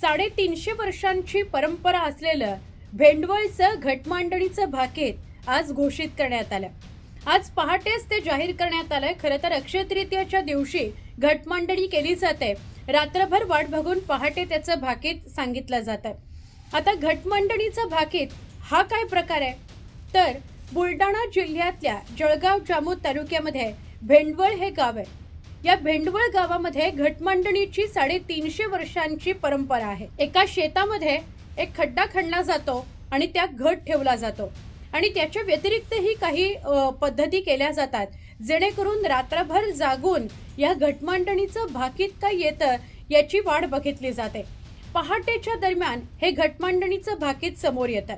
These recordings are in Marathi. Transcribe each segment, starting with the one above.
साडेतीनशे वर्षांची परंपरा असलेलं भेंडवळचं घटमांडणीचं भाकीत आज घोषित करण्यात आलं. आज पहाटेच ते जाहीर करण्यात आलंय खरं तर अक्षय तृतीयाच्या दिवशी घटमांडणी केली जाते. रात्रभर वाट बघून पहाटे त्याचं भाकीत सांगितलं जातं. आता घटमांडणीचं भाकीत हा काय प्रकार आहे? तर बुलढाणा जिल्ह्यातल्या जळगाव जामोद तालुक्यामध्ये भेंडवळ हे गाव आहे. या भेंडवळ गावामध्ये घटमांडणीची साडेतीनशे वर्षांची परंपरा आहे. एका शेतामध्ये एक खड्डा खणला जातो आणि त्यात घट ठेवला जातो. आणि त्याच्या व्यतिरिक्तही काही पद्धती केल्या जातात. जेणेकरून रात्रभर जागून या घटमांडणीचं भाकीत काय येतं याची वाट बघितली जाते. पहाटेच्या दरम्यान हे घटमांडणीचं भाकीत समोर येतं.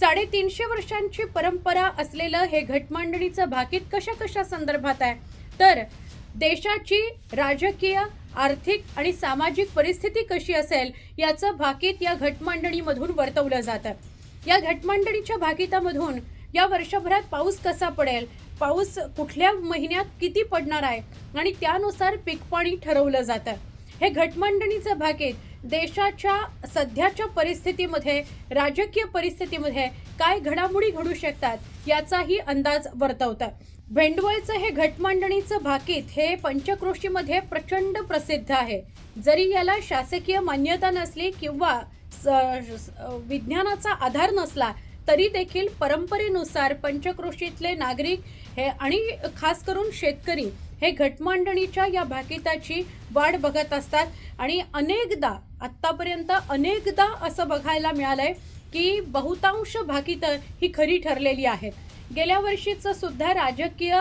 साडेतीनशे वर्षांची परंपरा असलेलं हे घटमांडणीचं भाकीत कशा कशा संदर्भात आहे? तर देशाची राजकीय आर्थिक आणि सामाजिक परिस्थिती कशी असेल याचं भाकीत या घटमांडणीमधून वर्तवलं जातं. या घटमांडणीच्या भाकितामधून या वर्षभरात पाऊस कसा पडेल पाऊस कुठल्या महिन्यात किती पडणार आहे आणि त्यानुसार पीक पाणी ठरवलं जातं. हे घटमांडणीचं भाकीत देशाच्या सध्याच्या परिस्थितीमध्ये राजकीय परिस्थितीमध्ये काय घडामोडी घडू शकतात याचाही अंदाज वर्तवतात भेंडवळचं हे घटमांडणीचं भाकीत हे पंचक्रोशीमध्ये प्रचंड प्रसिद्ध आहे. जरी याला शासकीय मान्यता नसली किंवा स- विज्ञानाचा आधार नसला तरी देखील परंपरेनुसार पंचक्रोशीतले नागरिक हे आणि खास करून शेतकरी हे घटमांडणीच्या या भाकिताची वाढ बघत असतात. आणि अनेकदा आत्तापर्यंत अनेकदा असं बघायला मिळालं आहे की बहुतांश भाकितं ही खरी ठरलेली आहेत. गेल्या वर्षीचं सुद्धा राजकीय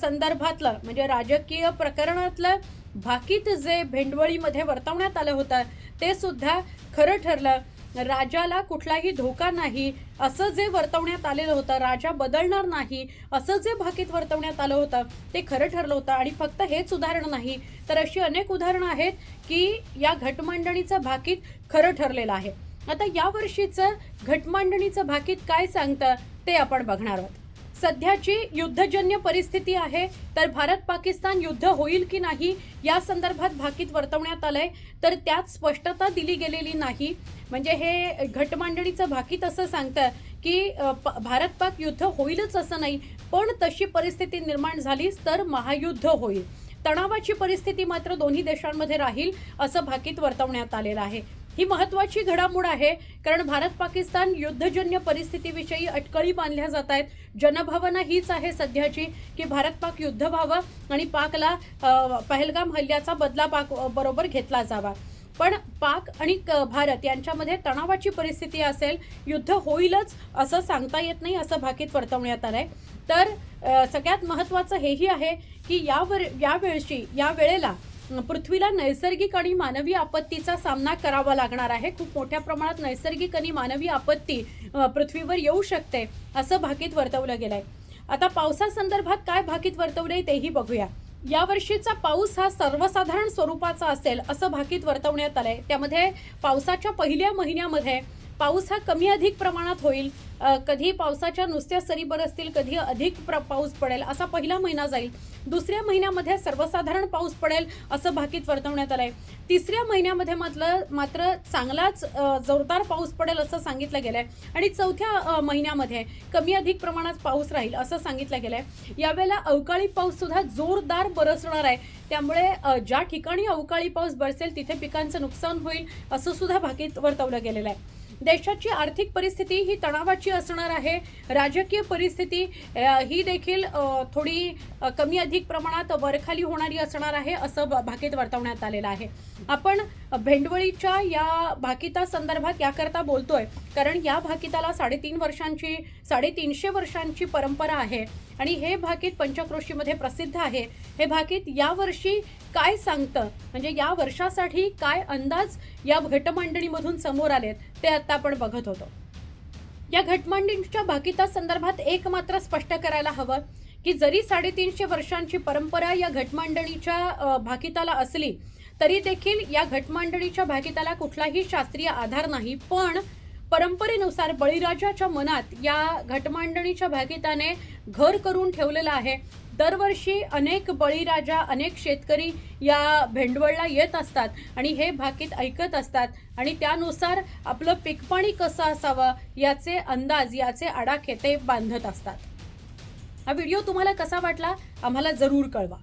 संदर्भातलं म्हणजे राजकीय प्रकरणातलं भाकीत जे भेंडवळीमध्ये वर्तवण्यात आलं होतं ते सुद्धा खरं ठरलं. राजाला कुठलाही धोका नाही असं जे वर्तवण्यात आलेलं होतं राजा बदलणार नाही असं जे भाकीत वर्तवण्यात आलं होतं ते खरं ठरलं होतं. आणि फक्त हेच उदाहरण नाही तर अशी अनेक उदाहरणं आहेत की या घटमांडणीचं भाकीत खरं ठरलेलं आहे. आता या वर्षीचं घटमांडणीचं भाकीत काय सांगतं? ते आपण बघणार आहोत. सध्याची युद्धजन्य परिस्थिती आहे तर भारत पाकिस्तान युद्ध होईल की नाही या संदर्भात भाकीत वर्तवण्यात आलंय तर त्यात स्पष्टता दिली गेलेली नाही. म्हणजे हे घटमांडणीचं भाकीत असं सांगतं की प- भारत पाक युद्ध होईलच असं नाही पण तशी परिस्थिती निर्माण झालीच तर महायुद्ध होईल. तणावाची परिस्थिती मात्र दोन्ही देशांमध्ये राहील असं भाकीत वर्तवण्यात आलेलं आहे. ही महत्वाची घडामोड आहे कारण भारत पाकिस्तान युद्धजन्य परिस्थितीविषयी अटकळी बांधल्या जात आहेत. जनभावना हीच आहे सध्याची की भारत पाक युद्ध व्हावं आणि पाकला पहलगाम हल्ल्याचा बदला पाक बरोबर घेतला जावा. पण पाक आणि क- भारत यांच्यामध्ये तणावाची परिस्थिती असेल युद्ध होईलच असं सांगता येत नाही असं भाकीत वर्तवण्यात आलंय. तर सगळ्यात महत्त्वाचं हेही आहे की यावर यावेळची या वेळेला पृथ्वीला नैसर्गिक आणि मानवी आपत्तीचा सामना करावा लागणार आहे. खूप मोठ्या प्रमाणात नैसर्गिक आणि मानवी आपत्ती पृथ्वीवर येऊ शकते असं भाकीत वर्तवलं गेलंय. आता पावसासंदर्भात काय भाकीत वर्तवलंय तेही बघूया. या वर्षीचा पाऊस हा सर्वसाधारण स्वरूपाचा असेल असं भाकीत वर्तवण्यात आलंय. त्यामध्ये पावसाच्या पहिल्या महिन्यामध्ये पाऊस हा कमी अधिक प्रमाणात होईल. कधी पावसाच्या नुसत्या सरी बरसतील कधी अधिक प्र पाऊस पडेल असा पहिला महिना जाईल. दुसऱ्या महिन्यामध्ये सर्वसाधारण पाऊस पडेल असं भाकीत वर्तवण्यात आलंय. तिसऱ्या महिन्यामध्ये मात्र मात्र चांगलाच जोरदार पाऊस पडेल असं सांगितलं गेलंय. आणि चौथ्या महिन्यामध्ये कमी अधिक प्रमाणात पाऊस राहील असं सांगितलं गेलंय. यावेळेला अवकाळी पाऊस सुद्धा जोरदार बरसणार आहे. त्यामुळे ज्या ठिकाणी अवकाळी पाऊस बरसेल तिथे पिकांचं नुकसान होईल असं सुद्धा भाकीत वर्तवलं गेलेलं आहे. देशाची आर्थिक परिस्थिती ही तणावाची असणार आहे. राजकीय परिस्थिती ही देखील थोडी कमी अधिक प्रमाणात वरखाली होणारी असणार आहे असं ब- भाकीत वर्तवण्यात आलेलं आहे. आपण भेंडवळीच्या या भाकिता संदर्भात याकरता बोलतोय. कारण या भाकिताला साडेतीन वर्षांची साडेतीनशे वर्षांची परंपरा आहे. आणि हे भाकीत पंचक्रोशीमध्ये प्रसिद्ध आहे. हे भाकीत यावर्षी काय सांगतं? म्हणजे या वर्षासाठी काय अंदाज या घटमांडणीमधून समोर आलेत? ते आता आपण बघत होतो. या घटमांडींच्या भाकिता संदर्भात एक मात्र स्पष्ट करायला हवं की जरी साडेतीनशे वर्षांची परंपरा या घटमांडणीच्या भाकिताला असली तरी देखील या घटमांडणीच्या भाकिताला कुठलाही शास्त्रीय आधार नाही. पण परंपरेनुसार बळीराजाच्या मनात या घटमांडणीच्या भाकिताने घर करून ठेवलेलं आहे. दरवर्षी अनेक बळीराजा अनेक शेतकरी या भेंडवळला येत असतात आणि हे भाकीत ऐकत असतात. आणि त्यानुसार आपलं पीकपाणी कसं असावं याचे अंदाज याचे आडाखे ते बांधत असतात. हा व्हिडिओ तुम्हाला कसा वाटला आम्हाला जरूर कळवा.